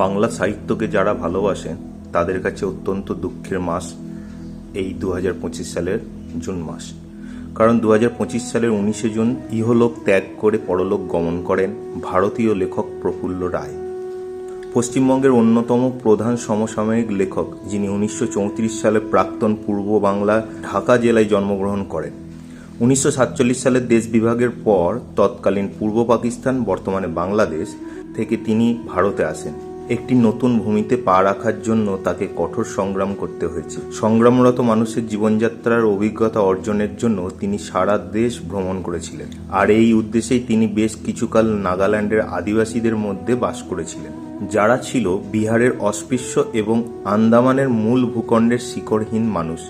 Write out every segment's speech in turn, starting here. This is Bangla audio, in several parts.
বাংলা সাহিত্যকে যারা ভালোবাসেন, তাদের কাছে অত্যন্ত দুঃখের মাস এই দু হাজার পঁচিশ সালের জুন মাস। কারণ দু হাজার পঁচিশ সালের উনিশে জুন ইহলোক ত্যাগ করে পরলোক গমন করেন ভারতীয় লেখক প্রফুল্ল রায়। পশ্চিমবঙ্গের অন্যতম প্রধান সমসাময়িক লেখক, যিনি উনিশশো চৌত্রিশ সালে প্রাক্তন পূর্ব বাংলা ঢাকা জেলায় জন্মগ্রহণ করেন। উনিশশো সাতচল্লিশ সালের দেশ বিভাগের পর তৎকালীন পূর্ব পাকিস্তান, বর্তমানে বাংলাদেশ থেকে তিনি ভারতে আসেন। একটি নতুন ভূমিতে পা রাখার জন্য তাকে কঠোর সংগ্রাম করতে হয়েছে সংগ্রামরত মানুষের জীবনযাত্রার অভিজ্ঞতা অর্জনের জন্য তিনি সারা দেশ ভ্রমণ করেছিলেন। আর এই উদ্দেশ্যেই তিনি বেশ কিছুকাল নাগাল্যান্ডের আদিবাসীদের মধ্যে বাস করেছিলেন। যারা ছিল বিহারের অস্পৃশ্য এবং আন্দামানের মূল ভূখণ্ডের শিকড়হীন মানুষ,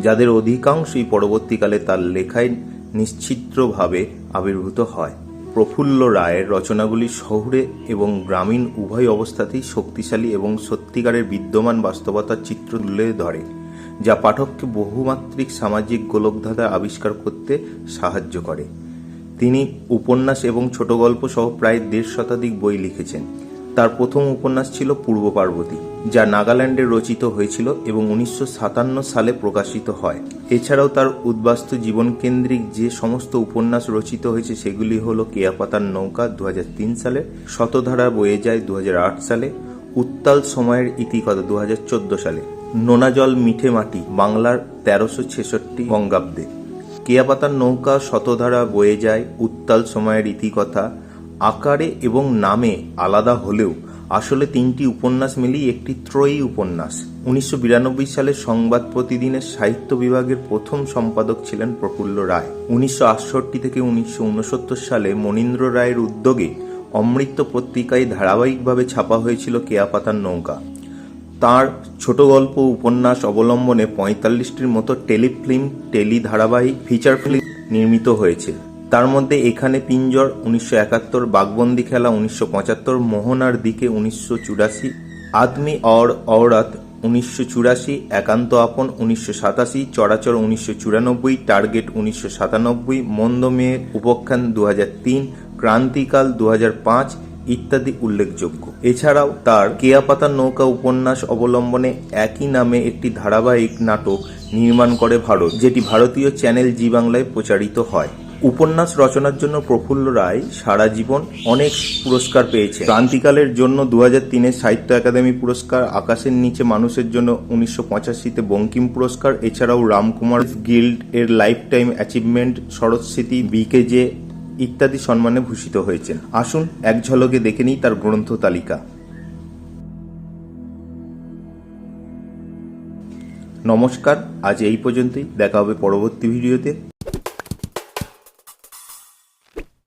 যাদের অধিকাংশই পরবর্তীকালে তার লেখায় নিশ্চিত্রভাবে আবির্ভূত হয়। প্রফুল্ল রায়ের রচনাগুলি শহুরে এবং গ্রামীণ উভয় অবস্থাতেই শক্তিশালী এবং সত্যিকারের বিদ্যমান বাস্তবতার চিত্র তুলে ধরে, যা পাঠককে বহুমাত্রিক সামাজিক গোলকধাঁধা আবিষ্কার করতে সাহায্য করে। তিনি উপন্যাস এবং ছোট গল্প সহ প্রায় দেড় শতাধিক বই লিখেছেন। তার প্রথম উপন্যাস ছিল পূর্ব পার্বতী, যা নাগাল্যান্ডে রচিত হয়েছিল এবং উনিশশো সাতান্ন সালে প্রকাশিত হয়। এছাড়াও তার উদ্বাস্তু জীবনকেন্দ্রিক যে সমস্ত উপন্যাস রচিত হয়েছে, সেগুলি হল কেয়াপাতার নৌকা দু হাজার তিন সালে, শতধারা বয়ে যায় দু হাজার আট সালে, উত্তাল সময়ের ইতিকথা দু হাজার চোদ্দ সালে, নোনাজল মিঠে মাটি বাংলার তেরোশো ছেষট্টি বঙ্গাব্দে। কেয়াপাতার নৌকা শতধারা বয়ে যায় উত্তাল সময়ের ইতিকথা আকারে এবং নামে আলাদা হলেও আসলে তিনটি উপন্যাস মিলিয়ে একটি ত্রয়ী উপন্যাস। উনিশশো বিরানব্বই সালে সংবাদ প্রতিদিনের সাহিত্য বিভাগের প্রথম সম্পাদক ছিলেন প্রফুল্ল রায়। উনিশশো আটষট্টি থেকে উনিশশো উনসত্তর সালে মনীন্দ্র রায়ের উদ্যোগে অমৃত পত্রিকায় ধারাবাহিকভাবে ছাপা হয়েছিল কেয়াপাতার নৌকা। তার ছোট গল্প উপন্যাস অবলম্বনে পঁয়তাল্লিশটির মতো টেলিফিল্ম টেলি ধারাবাহিক ফিচার ফিল্ম নির্মিত হয়েছে। তার মধ্যে এখানে পিঞ্জর উনিশশো একাত্তর, বাঘবন্দি খেলা উনিশশো পঁচাত্তর, মোহনার দিকে উনিশশো চুরাশি, আদমি অর অওরাত উনিশশো চুরাশি, একান্ত আপন উনিশশো সাতাশি, চরাচর উনিশশো চুরানব্বই, টার্গেট উনিশশো সাতানব্বই মন্দ মেয়ের উপখ্যান দু তিন, ক্রান্তিকাল দু পাঁচ ইত্যাদি উল্লেখযোগ্য। এছাড়াও তার কেয়াপাতার নৌকা উপন্যাস অবলম্বনে একই নামে একটি ধারাবাহিক নাটক নির্মাণ করে ভারত, যেটি ভারতীয় চ্যানেল জি বাংলায় প্রচারিত হয়। উপন্যাস রচনার জন্য প্রফুল্ল রায় সারা জীবন অনেক পুরস্কার পেয়েছে ক্রান্তিকালের জন্য দু তিনের সাহিত্য একাডেমি পুরস্কার, আকাশের নিচে মানুষের জন্য উনিশশো পঁচাশিতে বঙ্কিম পুরস্কার, এছাড়াও রামকুমার গিল্ড এর লাইফ টাইম অ্যাচিভমেন্ট, শরৎ স্মৃতি বিকেজে ইত্যাদি সম্মানে ভূষিত হয়েছেন। আসুন এক ঝলকে দেখে নিই তার গ্রন্থ তালিকা। নমস্কার, আজ এই পর্যন্তই। দেখা হবে পরবর্তী ভিডিওতে।